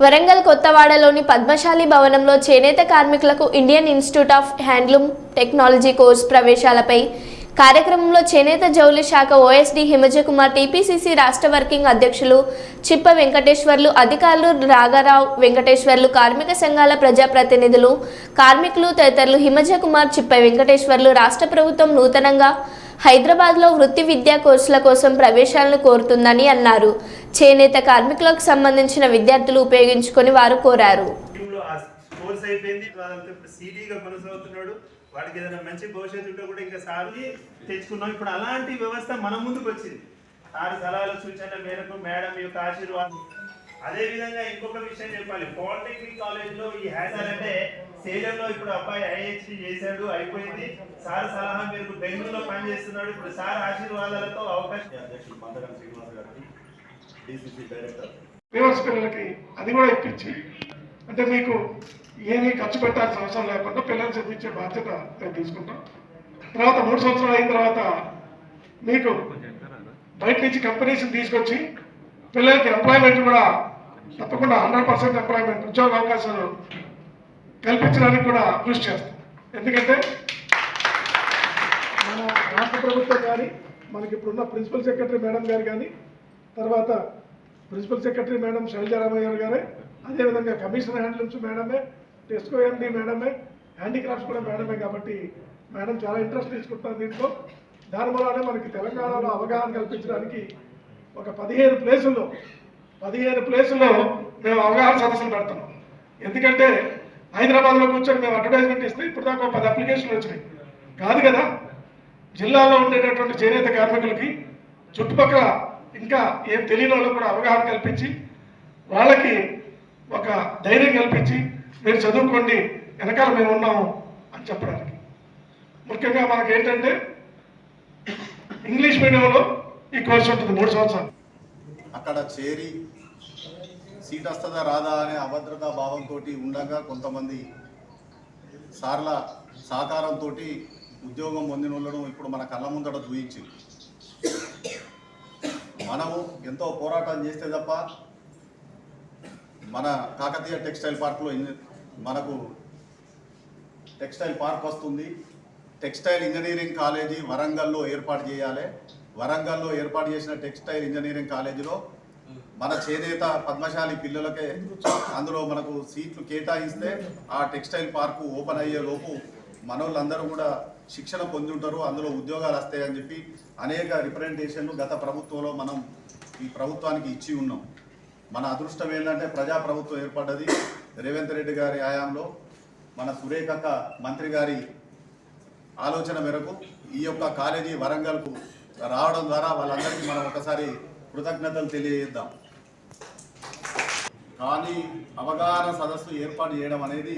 వరంగల్ కొత్తవాడలోని పద్మశాలి భవనంలో చేనేత కార్మికులకు Indian institute of handloom technology course ప్రవేశాలపై కార్యక్రమంలో చేనేత జౌలి శాఖ ఓఎస్డి హిమజకుమార్ టీపీసీసీ రాష్ట్ర వర్కింగ్ అధ్యక్షులు చిప్ప వెంకటేశ్వర్లు అధికారులు రాగారావు వెంకటేశ్వర్లు కార్మిక సంఘాల ప్రజాప్రతినిధులు కార్మికులు తదితరులు హిమజకుమార్ చిప్ప వెంకటేశ్వర్లు రాష్ట్ర ప్రభుత్వం నూతనంగా హైదరాబాద్లో వృత్తి విద్యా కోర్సుల కోసం ప్రవేశాలను కోరుతుందని అన్నారు. చేనేత కార్మికులకు సంబంధించిన విద్యార్థులు ఉపయోగించుకొని వారు కోరారు. వాడికి ఏదైనా మంచి భవిష్యత్తు ఉంటే కూడా ఇంకా సారి తెచ్చుకున్నాం ఇప్పుడు అలాంటి వ్యవస్థ మన ముందుకు వచ్చింది. సార్ సలహాలు సూచన మేరకు మేడం యొక్క ఆశీర్వాదం అదే విధంగా ఇంకొక విషయం చెప్పాలి. పాలిటెక్నిక్ కాలేజ్లో ఈ హ్యాసర్ అంటే సేలంలో ఇప్పుడు అబ్బాయి ఐహెచ్డి చేశాడు అయిపోయింది. సార్ సలహా మేరకు బెంగళూరులో పనిచేస్తున్నాడు. ఇప్పుడు సార్ ఆశీర్వాదాలతో అవకాశం అధ్యక్షులు మందరం శ్రీనివాస్ గారికి డిసిసి డైరెక్టర్. రివర్స్ పిల్లలకి అది కూడా ఇప్పించి అంటే మీకు ఏమీ ఖర్చు పెట్టాల్సిన అవసరం లేకుండా పిల్లలు చదివించే బాధ్యత మేము తీసుకుంటాం. తర్వాత మూడు సంవత్సరాలు అయిన తర్వాత మీకు బయట నుంచి కంపెనీస్ని తీసుకొచ్చి పిల్లలకి ఎంప్లాయ్మెంట్ కూడా తప్పకుండా హండ్రెడ్ పర్సెంట్ ఎంప్లాయ్మెంట్ ఉద్యోగ అవకాశాలు కల్పించడానికి కూడా కృషి చేస్తాం. ఎందుకంటే మన రాష్ట్ర ప్రభుత్వం కానీ మనకి ఇప్పుడున్న ప్రిన్సిపల్ సెక్రటరీ మేడం గారు కానీ తర్వాత ప్రిన్సిపల్ సెక్రటరీ మేడం శైలజారామయ్య గారు గారే అదేవిధంగా కమిషనర్ హ్యాండ్లూమ్స్ మేడమే టెస్కో ఎండి మేడమే హ్యాండిక్రాఫ్ట్స్ కూడా మేడమే కాబట్టి మేడం చాలా ఇంట్రెస్ట్ తీసుకుంటున్నారు దీంట్లో. దాని వల్లనే మనకి తెలంగాణలో అవగాహన కల్పించడానికి ఒక పదిహేను ప్లేసుల్లో పదిహేను ప్లేసుల్లో మేము అవగాహన సదస్సులు పెడుతున్నాం ఎందుకంటే హైదరాబాద్లో కూర్చొని మేము అడ్వర్టైజ్మెంట్ ఇస్తే ఇప్పుడు దాకా ఒక పది అప్లికేషన్లు వచ్చినాయి. కాదు కదా? జిల్లాలో ఉండేటటువంటి చేనేత కార్మికులకి చుట్టుపక్కల ఇంకా ఏం తెలియని వాళ్ళకి కూడా అవగాహన కల్పించి వాళ్ళకి ఒక ధైర్యం కల్పించి మీరు చదువుకోండి వెనకాల మేము ఉన్నాము అని చెప్పడానికి. ముఖ్యంగా మనకేంటంటే ఇంగ్లీష్ మీడియంలో ఈ ఉంటుంది మూడు సంవత్సరాలు. అక్కడ చేరి సీట్ వస్తుందా రాదా అనే అభద్రతా భావంతో ఉండగా కొంతమంది సార్ల సహకారంతో ఉద్యోగం పొందిన వాళ్ళను ఇప్పుడు మన కళ్ళ ముందట చూయించింది. మనము ఎంతో పోరాటం చేస్తే తప్ప మన కాకతీయ టెక్స్టైల్ పార్క్లో మనకు టెక్స్టైల్ పార్క్ వస్తుంది. టెక్స్టైల్ ఇంజనీరింగ్ కాలేజీ వరంగల్లో ఏర్పాటు చేయాలి. వరంగల్లో ఏర్పాటు చేసిన టెక్స్టైల్ ఇంజనీరింగ్ కాలేజీలో మన చేనేత పద్మశాలి పిల్లలకే అందులో మనకు సీట్లు కేటాయిస్తే ఆ టెక్స్టైల్ పార్కు ఓపెన్ అయ్యే లోపు మనోళ్ళందరూ కూడా శిక్షణ పొంది ఉంటారు అందులో ఉద్యోగాలు వస్తాయని చెప్పి అనేక రిప్రజెంటేషన్లు గత ప్రభుత్వంలో మనం ఈ ప్రభుత్వానికి ఇచ్చి ఉన్నాం. మన అదృష్టం ఏంటంటే ప్రజా ప్రభుత్వం ఏర్పడ్డది. రేవంత్ రెడ్డి గారి హయాంలో మన సురేఖక్క మంత్రి గారి ఆలోచన మేరకు ఈ యొక్క కాలేజీ వరంగల్కు రావడం ద్వారా వాళ్ళందరికీ మనం ఒకసారి కృతజ్ఞతలు తెలియజేద్దాం. కానీ అవగాహన సదస్సు ఏర్పాటు చేయడం అనేది